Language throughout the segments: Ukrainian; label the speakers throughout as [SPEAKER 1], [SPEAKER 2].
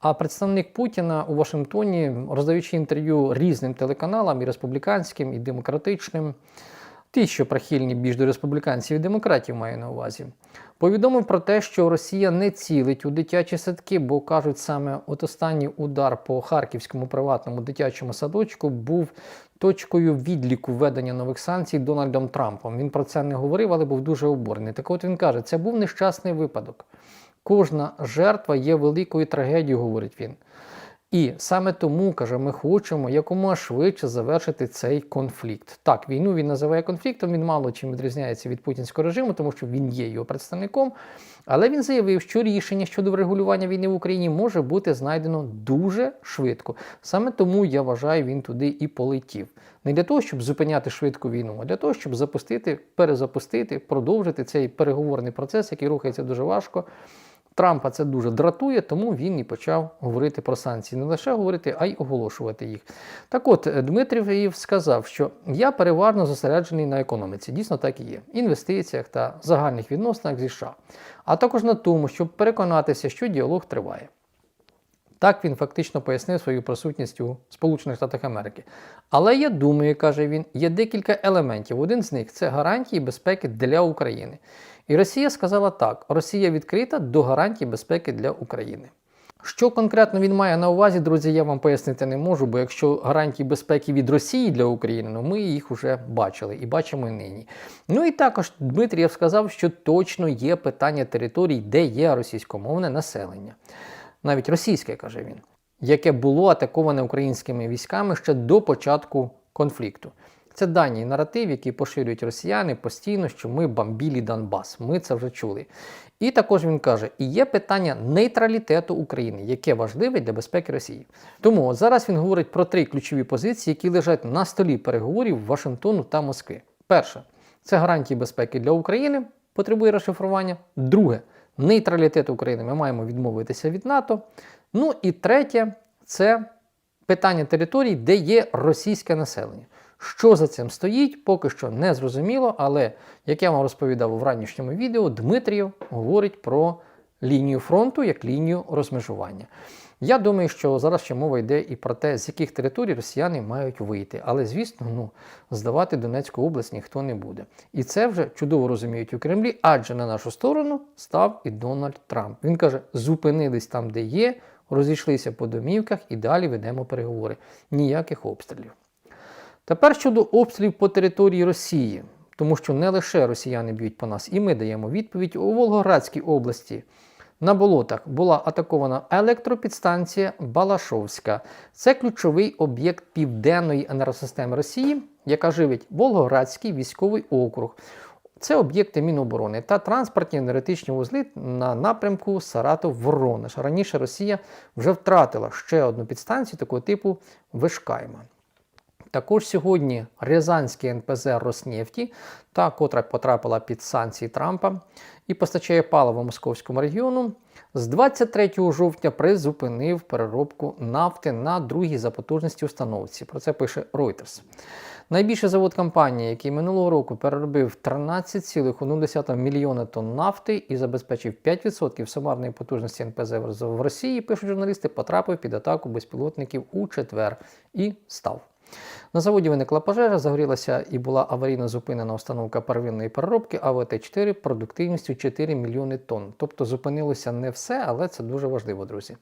[SPEAKER 1] А представник Путіна у Вашингтоні, роздаючи інтерв'ю різним телеканалам, і республіканським, і демократичним, ті, що прихильні більш до республіканців і демократів, маю на увазі, повідомив про те, що Росія не цілить у дитячі садки, бо кажуть, саме от останній удар по харківському приватному дитячому садочку був точкою відліку введення нових санкцій Дональдом Трампом. Він про це не говорив, але був дуже обурений. Так от він каже, це був нещасний випадок. Кожна жертва є великою трагедією, говорить він. І саме тому, каже, ми хочемо якомога швидше завершити цей конфлікт. Так, війну він називає конфліктом, він мало чим відрізняється від путінського режиму, тому що він є його представником. Але він заявив, що рішення щодо врегулювання війни в Україні може бути знайдено дуже швидко. Саме тому я вважаю, він туди і полетів. Не для того, щоб зупиняти швидку війну, а для того, щоб запустити, перезапустити, продовжити цей переговорний процес, який рухається дуже важко. Трампа це дуже дратує, тому він і почав говорити про санкції. Не лише говорити, а й оголошувати їх. Так от, Дмитрів сказав, що я переважно зосереджений на економіці. Дійсно так і є. Інвестиціях та загальних відносинах зі США, а також на тому, щоб переконатися, що діалог триває. Так він фактично пояснив свою присутність у Сполучених Штатах Америки. Але я думаю, каже він, є декілька елементів. Один з них це гарантії безпеки для України. І Росія сказала так: Росія відкрита до гарантій безпеки для України. Що конкретно він має на увазі, друзі, я вам пояснити не можу, бо якщо гарантії безпеки від Росії для України, ну ми їх вже бачили і бачимо нині. Ну і також Дмитрієв сказав, що точно є питання територій, де є російськомовне населення, навіть російське, каже він, яке було атаковане українськими військами ще до початку конфлікту. Це дані наратив, які поширюють росіяни постійно, що ми бомбілі Донбас. Ми це вже чули. І також він каже: і є питання нейтралітету України, яке важливе для безпеки Росії. Тому зараз він говорить про три ключові позиції, які лежать на столі переговорів Вашингтону та Москви. Перше це гарантії безпеки для України, потребує розшифрування. Друге нейтралітет України. Ми маємо відмовитися від НАТО. Ну і третє це питання територій, де є російське населення. Що за цим стоїть, поки що не зрозуміло, але як я вам розповідав у ранішньому відео, Дмитрієв говорить про лінію фронту як лінію розмежування. Я думаю, що зараз ще мова йде і про те, з яких територій росіяни мають вийти. Але, звісно, ну, здавати Донецьку область ніхто не буде. І це вже чудово розуміють у Кремлі, адже на нашу сторону став і Дональд Трамп. Він каже: зупинились там, де є, розійшлися по домівках і далі ведемо переговори. Ніяких обстрілів. Тепер щодо обстрілів по території Росії, тому що не лише росіяни б'ють по нас, і ми даємо відповідь у Волгоградській області. На болотах була атакована електропідстанція Балашовська. Це ключовий об'єкт південної енергосистеми Росії, яка живить Волгоградський військовий округ. Це об'єкти Міноборони та транспортні енергетичні вузли на напрямку Саратов-Воронеж. Раніше Росія вже втратила ще одну підстанцію такого типу Вишкайма. Також сьогодні Рязанський НПЗ Роснефті, та котра потрапила під санкції Трампа і постачає паливо московському регіону, з 23 жовтня призупинив переробку нафти на другій за потужності установці. Про це пише Reuters. Найбільший завод компанії, який минулого року переробив 13,1 мільйона тонн нафти і забезпечив 5% сумарної потужності НПЗ в Росії, пишуть журналісти, потрапив під атаку безпілотників у четвер і став. На заводі виникла пожежа, загорілася і була аварійно зупинена установка первинної переробки АВТ-4 продуктивністю 4 мільйони тонн. Тобто зупинилося не все, але це дуже важливо, друзі.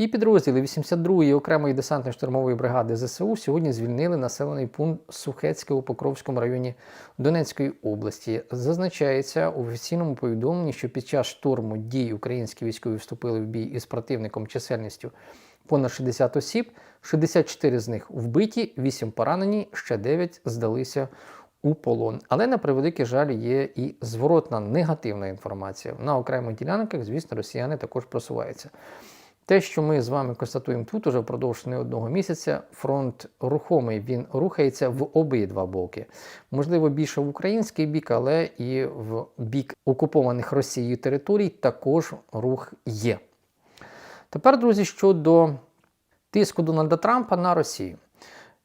[SPEAKER 1] І підрозділи 82-ї окремої десантно-штурмової бригади ЗСУ сьогодні звільнили населений пункт Сухецьке у Покровському районі Донецької області. Зазначається у офіційному повідомленні, що під час штурму дій українські військові вступили в бій із противником чисельністю понад 60 осіб, 64 з них вбиті, 8 поранені, ще 9 здалися у полон. Але на превеликий жаль є і зворотна негативна інформація. На окремих ділянках, звісно, росіяни також просуваються. Те, що ми з вами констатуємо тут, уже впродовж не одного місяця, фронт рухомий, він рухається в обидва боки. Можливо, більше в український бік, але і в бік окупованих Росією територій також рух є. Тепер, друзі, щодо тиску Дональда Трампа на Росію.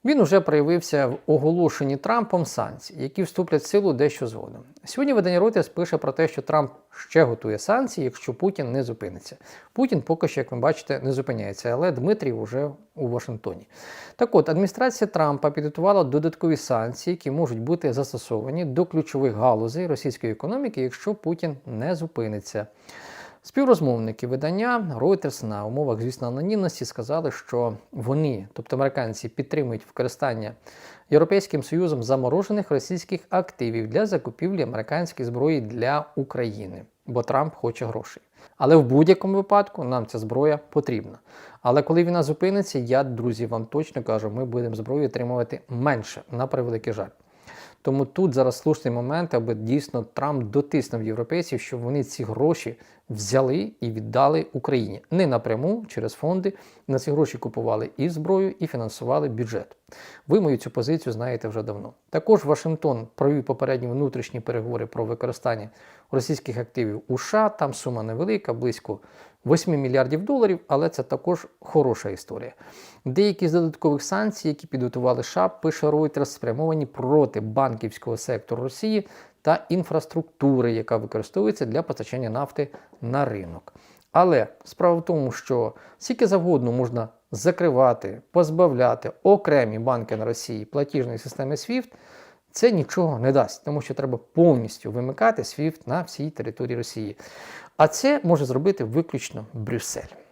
[SPEAKER 1] Він уже проявився в оголошенні Трампом санкцій, які вступлять в силу дещо згодом. Сьогодні видання Reuters пише про те, що Трамп ще готує санкції, якщо Путін не зупиниться. Путін поки що, як ви бачите, не зупиняється, але Дмитрій вже у Вашингтоні. Так от, адміністрація Трампа підготувала додаткові санкції, які можуть бути застосовані до ключових галузей російської економіки, якщо Путін не зупиниться. Співрозмовники видання Reuters на умовах, звісно, анонімності сказали, що вони, тобто американці, підтримують використання Європейським Союзом заморожених російських активів для закупівлі американської зброї для України, бо Трамп хоче грошей. Але в будь-якому випадку нам ця зброя потрібна. Але коли війна зупиниться, я, друзі, вам точно кажу, ми будемо зброю отримувати менше на превеликий жаль. Тому тут зараз слушний момент, аби дійсно Трамп дотиснув європейців, щоб вони ці гроші взяли і віддали Україні не напряму через фонди. На ці гроші купували і зброю, і фінансували бюджет. Ви мою цю позицію знаєте вже давно. Також Вашингтон провів попередні внутрішні переговори про використання російських активів у США. Там сума невелика, близько 8 мільярдів доларів, але це також хороша історія. Деякі з додаткових санкцій, які підготували США, пише Reuters, спрямовані проти банківського сектору Росії та інфраструктури, яка використовується для постачання нафти на ринок. Але справа в тому, що скільки завгодно можна закривати, позбавляти окремі банки на Росії платіжної системи SWIFT, це нічого не дасть, тому що треба повністю вимикати SWIFT на всій території Росії. А це може зробити виключно Брюссель.